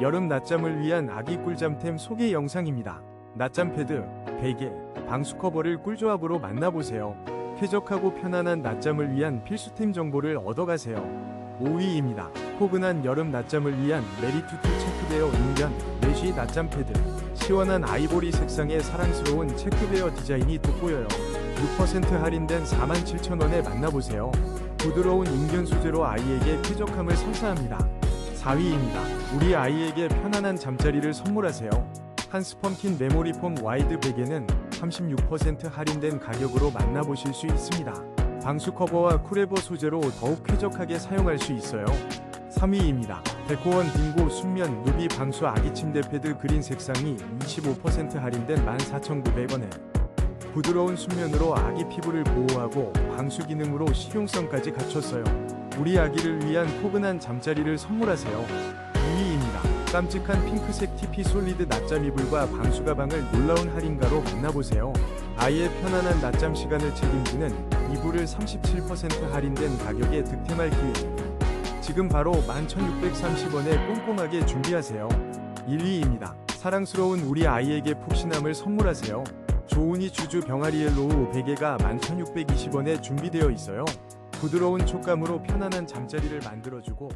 여름 낮잠을 위한 아기 꿀잠템 소개 영상입니다. 낮잠 패드, 베개, 방수 커버를 꿀조합으로 만나보세요. 쾌적하고 편안한 낮잠을 위한 필수템 정보를 얻어가세요. 5위입니다. 포근한 여름 낮잠을 위한 메리투투 체크베어 인견 메쉬 낮잠 패드. 시원한 아이보리 색상의 사랑스러운 체크베어 디자인이 돋보여요. 6% 할인된 47,000원에 만나보세요. 부드러운 인견 소재로 아이에게 쾌적함을 선사합니다. 4위입니다. 우리 아이에게 편안한 잠자리를 선물하세요. 한스펌킨 메모리 폼 와이드 베개는 36% 할인된 가격으로 만나보실 수 있습니다. 방수 커버와 쿨에버 소재로 더욱 쾌적하게 사용할 수 있어요. 3위입니다. 데코원 빙고 순면 누비 방수 아기 침대 패드 그린 색상이 25% 할인된 14,900원에 부드러운 순면으로 아기 피부를 보호하고 방수 기능으로 실용성까지 갖췄어요. 우리 아기를 위한 포근한 잠자리를 선물하세요. 2위입니다. 깜찍한 핑크색 TP 솔리드 낮잠 이불과 방수 가방을 놀라운 할인가로 만나보세요. 아이의 편안한 낮잠 시간을 책임지는 이불을 37% 할인된 가격에 득템할 기회. 지금 바로 11,630원에 꼼꼼하게 준비하세요. 1위입니다. 사랑스러운 우리 아이에게 푹신함을 선물하세요. 조은이 주주 병아리 옐로우 베개가 11,620원에 준비되어 있어요. 부드러운 촉감으로 편안한 잠자리를 만들어주고